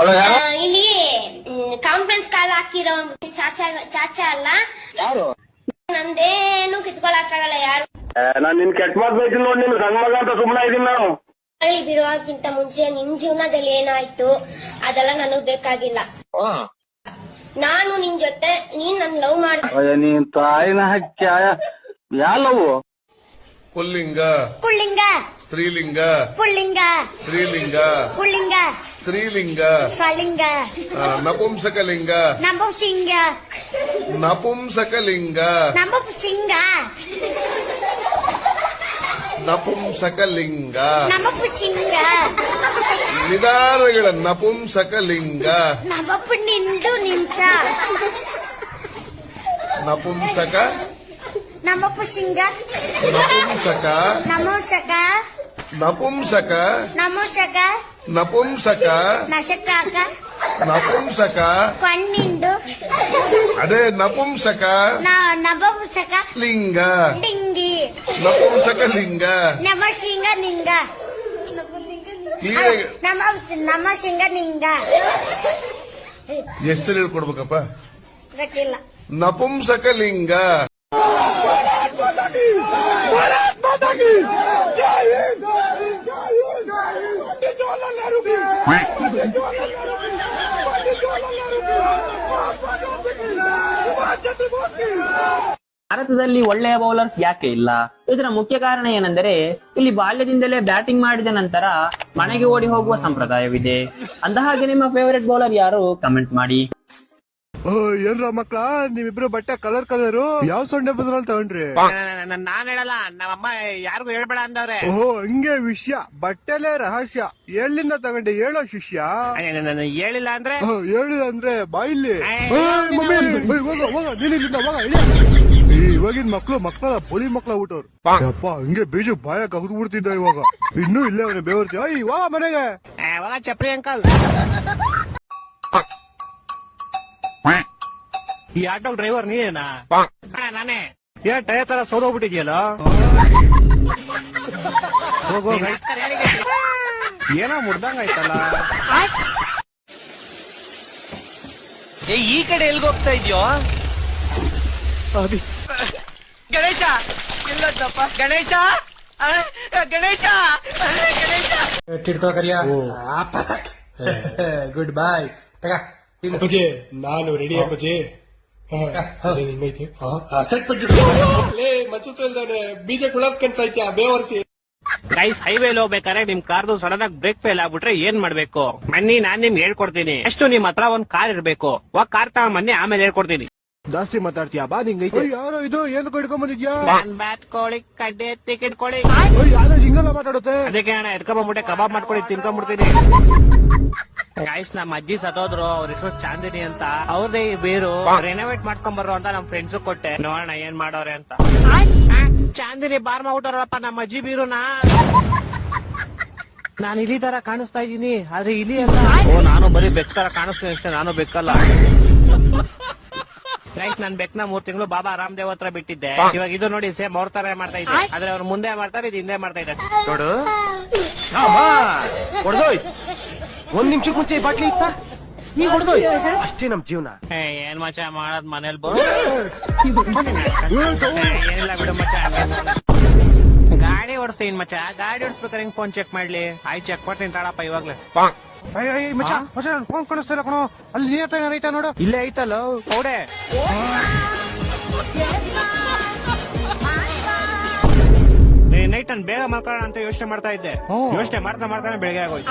ಇಲ್ಲಿ conference call ಹಾಕಿರೋ ಚಾಚಾ ಚಾಚಾ ಅಲ್ಲ. ಯಾರು? ನಂದೇನು ಕಿತ್ಕೊಳಕ್ಕಾಗಲ್ಲ ಯಾರು. ನಾನ್ ನಿನ್ ಕೆಟ್ಟ ಮಾತ್ ಬೈತೀನಿ ನೋಡಿ ನಿನ್ ಸಣ್ಣ ಮಗ ಅಂತ ಸುಮ್ಮನೆ ಇದೀನಿ ನಾನು. ಮಳಿ ಬಿಡುವಾಗ್ಕಿಂತ ಮುಂಚೆ ನಿನ್ ಜೀವನದಲ್ಲಿ ಏನಾಯ್ತು ಅದೆಲ್ಲ ನನಗ್ ಬೇಕಾಗಿಲ್ಲ. ನಾನು ನಿನ್ ಜೊತೆ ನೀನ್ ನನ್ ಲವ್ ಮಾಡ ನೀನ್ ತಾಯಿನ ಹಚ್ಚ ಯಾಲವು ಪುಲ್ಲಿಂಗ. ಪುಲ್ಲಿಂಗ. ಸ್ತ್ರೀಲಿಂಗ. ಪುಲ್ಲಿಂಗ. ಸ್ತ್ರೀಲಿಂಗ. ಪುಳ್ಳಿಂಗ ಸ್ತ್ರೀಲಿಂಗ ಸ್ವಳಿಂಗ ಆ, ನಪುಂಸಕಲಿಂಗ ನಂಬ ಸಿಂಗ ನಪುಂಸಕಲಿಂಗ ನಂಬ ಸಿಂಗ ನಪುಂಸಕಲಿಂಗ ನಂಬ ಸಿಂಗ ನಿಧಾನಗಳ ನಪುಂಸಕಲಿಂಗ ನಂಬ ನಿಂದು ನಿಂಚ ನಪುಂಸಕ ನಂಬ ಸಿಂಗ ನಪುಂಸಕ ನಮೋಸಕ ನಪುಂಸಕ. ನಮೋಸಕ. ನಪುಂಸಕ. ನಶಕಾಕ ನಪುಂಸಕ. ಕಣ್ಣಿಂದು ಅದೇ ನಪುಂಸಕ. ನಪುಂಸಕ ಲಿಂಗ. ಲಿಂಗಿ. ನಪುಂಸಕ ಲಿಂಗ. ನಮ ಶಿಂಗ ಲಿಂಗ ನಮ ನಮ ಶಿಂಗ ನಿಂಗ ಎಷ್ಟು ಹೇಳ್ಕೊಡ್ಬೇಕಪ್ಪ? ನಪುಂಸಕ ಲಿಂಗ. ಭಾರತದಲ್ಲಿ ಒಳ್ಳೆಯ ಬೌಲರ್ಸ್ ಯಾಕೆ ಇಲ್ಲ? ಇದರ ಮುಖ್ಯ ಕಾರಣ ಏನೆಂದರೆ ಇಲ್ಲಿ ಬಾಲ್ಯದಿಂದಲೇ ಬ್ಯಾಟಿಂಗ್ ಮಾಡಿದ ನಂತರ ಮನೆಗೆ ಓಡಿ ಹೋಗುವ ಸಂಪ್ರದಾಯವಿದೆ. ಅಂದಹಾಗೆ ನಿಮ್ಮ ಫೇವರೇಟ್ ಬೌಲರ್ ಯಾರು? ಕಮೆಂಟ್ ಮಾಡಿ. ಏನ್ರ ಮಕ್ಳ ನೀವಿಬ್ರು ಬಟ್ಟೆ ಕಲರ್ ಕಲರ್ ಯಾವ ಸೊಂಡೆ ಬದ್ರಲ್ಲಿ ತಗೊಂಡ್ರಿ? ನಾನ್ ಹೇಳಲ್ಲ ನಮ್ಮಮ್ಮ ಯಾರಿಗೂ ಹೇಳ್ಬೇಡ ಅಂದವ್ರೆ. ಓಹೋ ಹಂಗೆ ವಿಷಯ. ಬಟ್ಟೆಲೆ ರಹಸ್ಯ. ಎಲ್ಲಿಂದ ತಗೊಂಡೆ? ಹೇಳೋ ಶಿಷ್ಯ. ನಾನು ಹೇಳಿಲ್ಲ ಅಂದ್ರೆ? ಹೇಳಿಲ್ಲ ಹೇಳು ಅಂದ್ರೆ ಬಾಯಿಲಿ ಇವಾಗಿನ ಮಕ್ಳು ಮಕ್ಕಳ ಬುಳಿ ಮಕ್ಳ ಊಟವ್ರು ಅಪ್ಪ ಹಂಗೆ ಬೀಜ ಬಾಯ ಕಗದು ಬಿಡ್ತಿದ್ದ ಇವಾಗ. ಇನ್ನು ಇಲ್ಲೇ ಅವನೇ ಬೇವರ್ತಿ ಅಯ್ಯ ವಾ ಮನೆಗೆ. ಚಪ್ರಿ ಅಂಕಲ್. ಈ ಆಟೋ ಡ್ರೈವರ್ ನೀನೇನಾ? ಅಣ್ಣ, ನಾನೇ. ಏ ಟೈರ್ ತರ ಸೋದೋಗ್ಬಿಟ್ಟಿದ್ಯಲ್ಲ ಹೋಗೋ ಏನೋ ಮುಡ್ದಂಗ ಆಯ್ತಲ್ಲ ಏ ಈ ಕಡೆ ಎಲ್ಗ್ ಹೋಗ್ತಾ ಇದ್ಯೋ ಗಣೇಶ! ಎಲ್ಲದಪ್ಪ ಗಣೇಶ! ಗಣೇಶ! ಗಣೇಶ! ಅಹ್, ಗಣೇಶ ಗುಡ್ ಬಾಯ್ ತಗ. ಅಪ್ಪಾಜಿ ನಾನು ರೆಡಿ ಅಪ್ಪಾಜಿ. ಆ ಸೆಟ್ ಬಿಟ್ಟು ಮಚ್ಚು ಇಲ್ದಾನೆ ಬೀಜ ಕುಳಕ್ ಕನ್ಸೈತ್ಯಾ ಬೇವರ್ಸಿ. ಗೈಸ್ ಹೈವೇಲಿ ಹೋಗ್ಬೇಕಾದ್ರೆ ನಿಮ್ ಕಾರ್ದು ಸಡನ್ ಆಗಿ ಬ್ರೇಕ್ ಫೇಲ್ ಆಗ್ಬಿಟ್ರೆ ಏನ್ ಮಾಡ್ಬೇಕು? ಮನ್ನಿ ನಾನ್ ನಿಮ್ಗೆ ಹೇಳ್ಕೊಡ್ತೀನಿ. ಎಷ್ಟು ನಿಮ್ ಹತ್ರ ಒಂದ್ ಕಾರ್ ಇರ್ಬೇಕು. ಒಬ್ಬ ಕಾರ್ ತಗೊಂಬನ್ನಿ ಆಮೇಲೆ ಹೇಳ್ಕೊಡ್ತೀನಿ. ಜಾಸ್ತಿ ಮಾತಾಡ್ತೀಯ? ಬಾ ನಿಂಗೈತೆ ಯಾರೋ ಇದು? ಏನು ಕಡ್ಕೊಂಡ್ ಬಂದಿದ್ಯಾ? ನಾನ್ ಬ್ಯಾಟ್ ಕೋಳಿ ಕಡ್ಡೆ ಟಿಕೆಟ್ ಕೋಳಿ ಯಾರೋ ಹಿಂಗೆಲ್ಲ ಮಾತಾಡುತ್ತೆ? ಅದಕ್ಕೆ ಅಣ್ಣ ಎತ್ಕೊಂಡ್ಬಿಟ್ಟೆ ಕಬಾಬ್ ಮಾಡ್ಕೊಳ್ಳಿ ತಿನ್ಕೊಂಡ್ಬಿಡ್ತೀನಿ. ಗಾಯ್ಸ್ ನಮ್ಮ ಅಜ್ಜಿ ಸತೋದ್ರು ಅವ್ರ ಹೆಸರು ಚಾಂದಿನಿ ಅಂತ. ಅವ್ರದೇ ಈ ಬೀರು ರೆನೋವೇಟ್ ಮಾಡ್ಕೊಂಡ್ ಬರೋ ಅಂತ ನಮ್ ಫ್ರೆಂಡ್ಸ್ ಕೊಟ್ಟೆ. ನೋಡೋಣ ಏನ್ ಮಾಡೋರೆ ಅಂತ. ಚಾಂದಿನಿ ಬಾರ್ ಮಾಡ್ಬಿಟ್ಟಾರಪ್ಪ ನಮ್ಮ ಅಜ್ಜಿ ಬೀರುನ ನಾನು ಇಲಿ ತರ ಕಾಣಿಸ್ತಾ ಇದ್ದೀನಿ ಆದ್ರೆ ಇಲಿ ಅಲ್ಲ ಓ ನಾನು ಬರೀ ಬೆಕ್ ತರ ಕಾಣಿಸ್ತೀನಿ ಅಷ್ಟೇ ನಾನು ಬೆಕ್ಕಲ್ಲ. ರೈಟ್ ನನ್ ಬೆಕ್ನ ಮೂರ್ ತಿಂಗಳು ಬಾಬಾ ರಾಮದೇವ್ ಹತ್ರ ಬಿಟ್ಟಿದ್ದೆ. ಇವಾಗ ಇದು ನೋಡಿ ಸೇಮ್ ಅವ್ರ ತರ ಮಾಡ್ತಾ ಇದ್ದೆ. ಆದ್ರೆ ಅವ್ರು ಮುಂದೆ ಮಾಡ್ತಾರೆ ಇದು ಹಿಂದೆ ಮಾಡ್ತಾ ಇದ್ದಾರೆ. ನೋಡು. ಹೊಡೆದೋಯ್ ಒಂದ್ ನಿಮಿಷಕ್ಕೆ ಮುಂಚೆ ಈ ಬಾಟ್ಲಿ ಇತ್ತ? ಈಗ ಅಷ್ಟೇ ನಮ್ ಜೀವನ. ಏ, ಏನ್ ಮಚ್ಚ ಮಾಡದ್ ಮನೇಲಿ ಬರು ಏನಿಲ್ಲ ಬಿಡು ಮಚ್ಚ. ಗಾಡಿ ಓಡಿಸ್ತೀನಿ ಮಚ್ಚ? ಗಾಡಿ ಓಡಿಸ್ಬೇಕಾದ್ರೆ ಹೆಂಗ್ ಫೋನ್ ಚೆಕ್ ಮಾಡ್ಲಿ? ಆಯ್ ಚೆಕ್ ಮಾಡ್ತೀನಿ ತಾಳಪ್ಪ ಇವಾಗ್ಲೇ. ಮಚ್ಚ ಮಚ್ಚ ಫೋನ್ ಕಾಣಿಸ್ತಿಲ್ಲ ಕಣೋ. ಅಲ್ಲಿ ನೀರ್ ಹತ್ರ ಏನಾರ ನೋಡು. ಇಲ್ಲೇ ಐತಲ್ಲ ಹೌಡೆ ನೈಟ್ ನಾನು ಬೇಗ ಮಲ್ಕೊಳ್ಳೋಣ ಅಂತ ಯೋಚನೆ ಮಾಡ್ತಾ ಇದ್ದೆ. ಯೋಚನೆ ಮಾಡ್ತಾ ಮಾಡ್ತಾನೆ ಬೆಳಗ್ಗೆ ಆಗೋಯ್ತು.